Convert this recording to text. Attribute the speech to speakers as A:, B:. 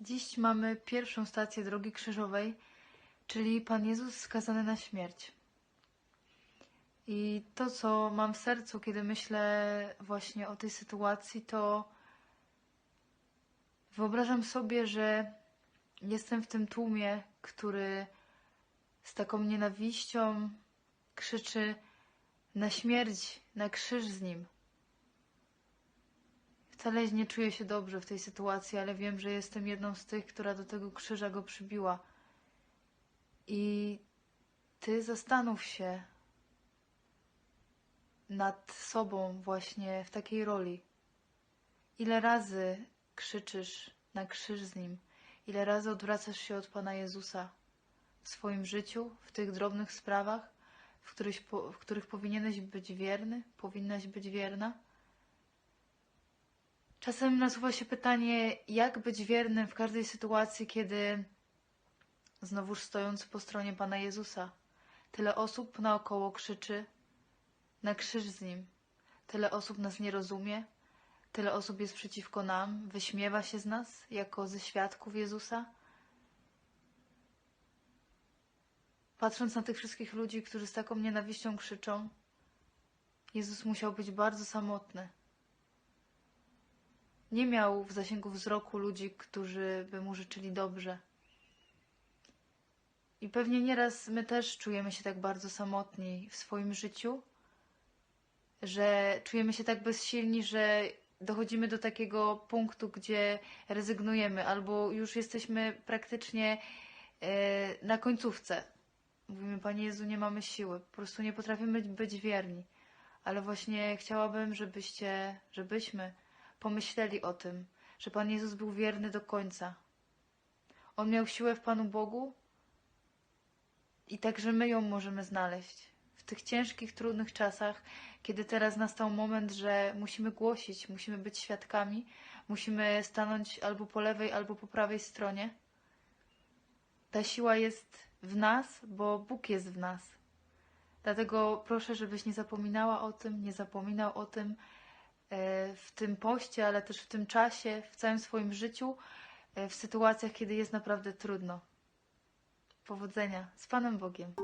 A: Dziś mamy pierwszą stację drogi krzyżowej, czyli Pan Jezus skazany na śmierć. I to, co mam w sercu, kiedy myślę właśnie o tej sytuacji, to wyobrażam sobie, że jestem w tym tłumie, który z taką nienawiścią krzyczy na śmierć, na krzyż z nim. Wcale nie czuję się dobrze w tej sytuacji, ale wiem, że jestem jedną z tych, która do tego krzyża go przybiła. I ty zastanów się nad sobą właśnie w takiej roli. Ile razy krzyczysz na krzyż z nim? Ile razy odwracasz się od Pana Jezusa w swoim życiu, w tych drobnych sprawach, w których, w których powinieneś być wierny, powinnaś być wierna? Czasem nasuwa się pytanie, jak być wiernym w każdej sytuacji, kiedy znowuż stojąc po stronie Pana Jezusa, tyle osób naokoło krzyczy na krzyż z Nim, tyle osób nas nie rozumie, tyle osób jest przeciwko nam, wyśmiewa się z nas jako ze świadków Jezusa. Patrząc na tych wszystkich ludzi, którzy z taką nienawiścią krzyczą, Jezus musiał być bardzo samotny nie miał w zasięgu wzroku ludzi, którzy by mu życzyli dobrze. I pewnie nieraz my też czujemy się tak bardzo samotni w swoim życiu, że czujemy się tak bezsilni, że dochodzimy do takiego punktu, gdzie rezygnujemy, albo już jesteśmy praktycznie e, na końcówce. Mówimy, Panie Jezu, nie mamy siły, po prostu nie potrafimy być wierni. Ale właśnie chciałabym, żebyście, żebyśmy pomyśleli o tym, że Pan Jezus był wierny do końca. On miał siłę w Panu Bogu i także my ją możemy znaleźć. W tych ciężkich, trudnych czasach, kiedy teraz nastał moment, że musimy głosić, musimy być świadkami, musimy stanąć albo po lewej, albo po prawej stronie. Ta siła jest w nas, bo Bóg jest w nas. Dlatego proszę, żebyś nie zapominała o tym, nie zapominał o tym, w tym poście, ale też w tym czasie, w całym swoim życiu, e, w sytuacjach, kiedy jest naprawdę trudno. Powodzenia z Panem Bogiem.